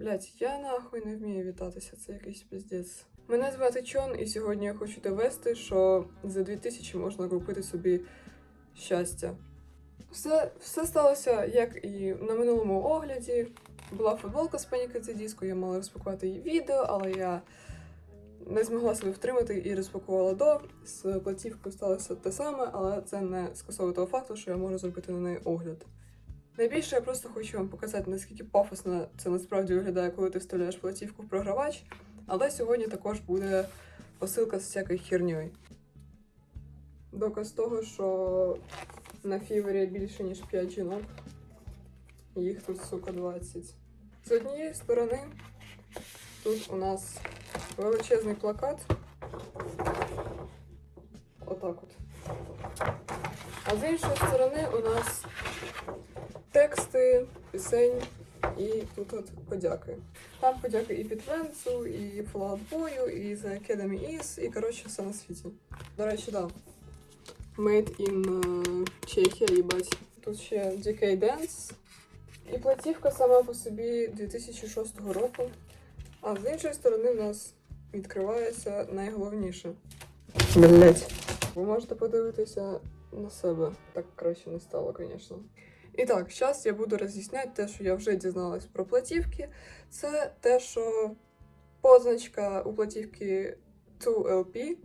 Блять, я нахуй не вмію вітатися, це якийсь піздець. Мене звати Чон, і сьогодні я хочу довести, що за 2000 можна купити собі щастя. Все, все сталося, як і на минулому огляді. Була футболка з паніки це диско, я мала розпакувати її відео, але я не змогла себе втримати і розпакувала до. З платівкою сталося те саме, але це не скасовує того факту, що я можу зробити на неї огляд. Найбільше я просто хочу вам показати, наскільки пафосно це насправді виглядає, коли ти вставляєш платівку в програвач. Але сьогодні також буде посилка з всякою херньою. Доказ того, що на фівері більше, ніж 5 жінок. Їх тут, сука, 20. З однієї сторони тут у нас величезний плакат. Отак от. А з іншої сторони у нас тексти, пісень і тут от подяки. Там подяки і Підвенцу, і Boy, і The Academy Is, і коротше все на світі. До речі, да. Made in е, Чехія, їбать. Тут ще DK Dance. І платівка сама по собі 2006 року. А з іншої сторони в нас відкривається найголовніше. Блять. Ви можете подивитися на себе. Так краще не стало, звісно. І так, зараз я буду роз'ясняти те, що я вже дізналась про платівки. Це те, що позначка у платівки 2LP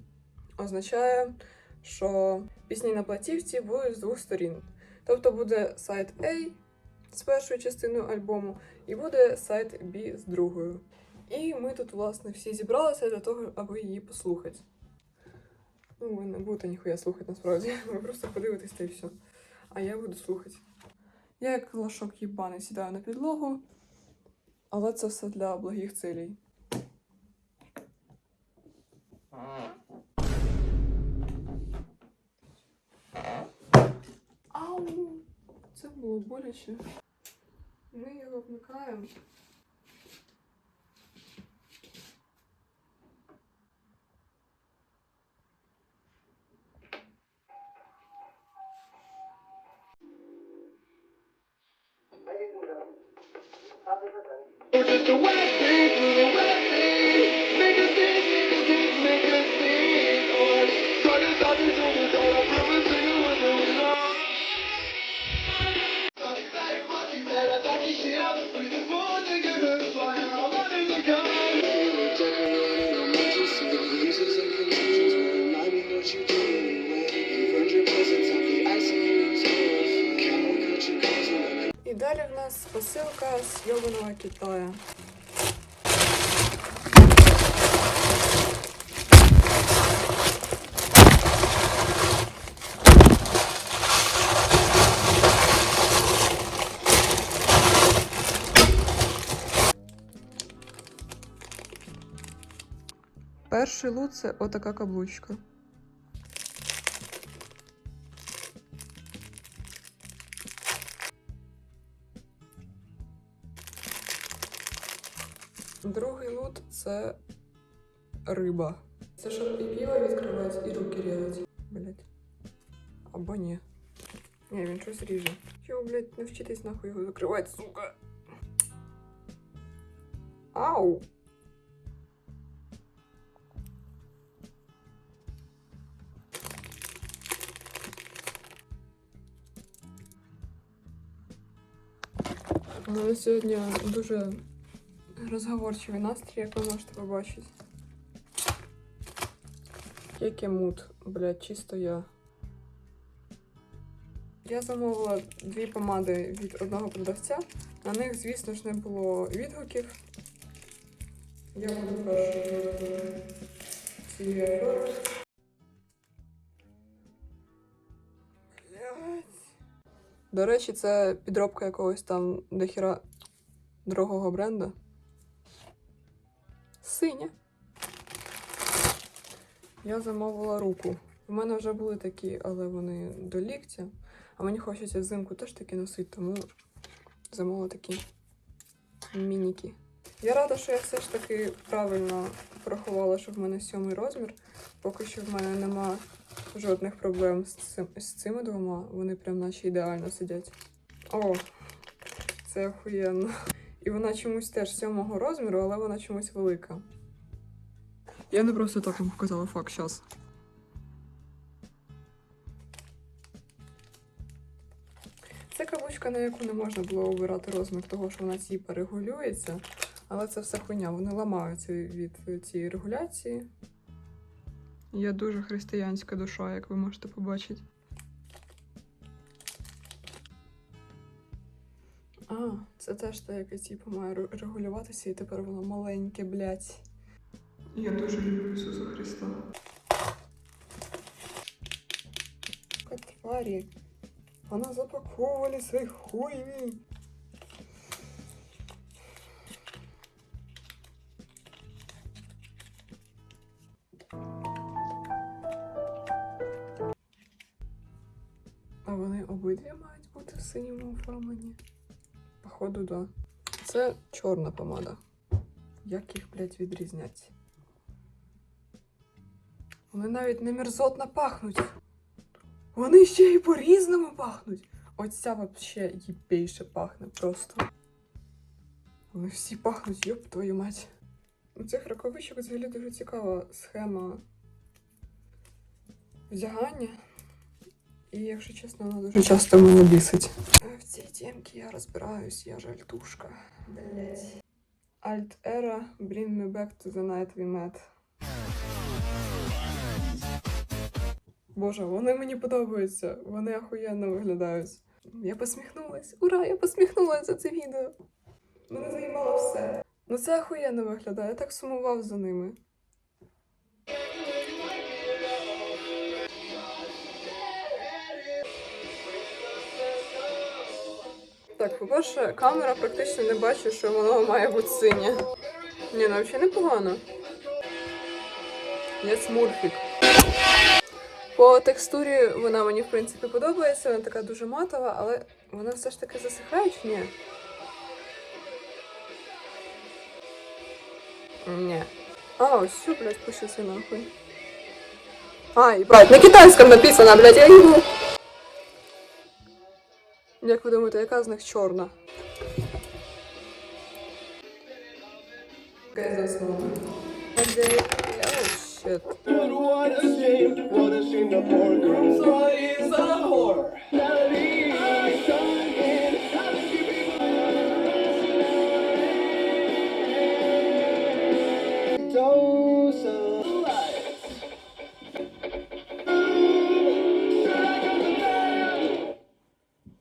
означає, що пісні на платівці будуть з двох сторін. Тобто буде сайт A з першою частиною альбому, і буде сайт B з другою. І ми тут, власне, всі зібралися для того, аби її послухати. Ну, ви не будете ніхуя слухати насправді. Ви просто подивитесь та і все. А я буду слухати. Я як лошок їбаний сідаю на підлогу, але це все для благих цілей. Ау! Це було боляче. Ми його вмикаємо. the way. Посилка з йобаного Китая. Перший лут це отака каблучка. Другий лут це риба. Це щоб і пиво відкривати, і руки різати. Блять. Або ні. Ні, він щось ріже. Чого, блять, не вчитись нахуй його закривати, сука. Ау! У мене сьогодні дуже розговорчивий настрій, як ви можете побачити. Який мут, блядь, чисто я. Я замовила дві помади від одного продавця. На них, звісно ж, не було відгуків. Я буду першою. До речі, це підробка якогось там дохіра дорогого бренда. Синя. Я замовила руку. У мене вже були такі, але вони до ліктя. А мені хочеться взимку теж такі носити, тому замовила такі мініки. Я рада, що я все ж таки правильно порахувала, що в мене сьомий розмір. Поки що в мене нема жодних проблем з, цим, з цими двома. Вони прям наче ідеально сидять. О, це охуєнно. І вона чомусь теж сьомого розміру, але вона чомусь велика. Я не просто так вам показала факт зараз. Це каблучка, на яку не можна було обирати розмір, того що вона типа регулюється, але це все хуйня, вони ламаються від цієї регуляції. Я дуже християнська душа, як ви можете побачити. А, це теж те, яке типу має регулюватися, і тепер воно маленьке, блядь. Я дуже люблю Ісуса Христа. Тварі. Вона запаковували свої хуйні. А вони обидві мають бути в синьому оформленні? Походу, да. Це чорна помада. Як їх, блядь, відрізняти? Вони навіть не мерзотно пахнуть. Вони ще й по-різному пахнуть. Оця вообще їбейше пахне просто. Вони всі пахнуть, йоп твою мать. У цих рукавичок взагалі дуже цікава схема вдягання. І, якщо чесно, вона дуже часто мене бісить. В цій темці я розбираюсь, я жальтушка. Блять. Alt Era, bring me back to the night we met. Боже, вони мені подобаються. Вони охуєнно виглядають. Я посміхнулась. Ура, я посміхнулась за це відео. Мене заїбало все. Ну це охуєнно виглядає, я так сумував за ними. Так, по-перше, камера практично не бачить, що воно має бути синє. Ні, ну взагалі непогано. Є смурфік. По текстурі вона мені, в принципі, подобається, вона така дуже матова, але вона все ж таки засихає чи ні? Ні. А, ось все, блядь, пишеться нахуй. А, ебать, на китайському написано, блядь, я їбу. Як ви думаєте, яка з них чорна? What a shame, what a shame the poor girl's is a whore.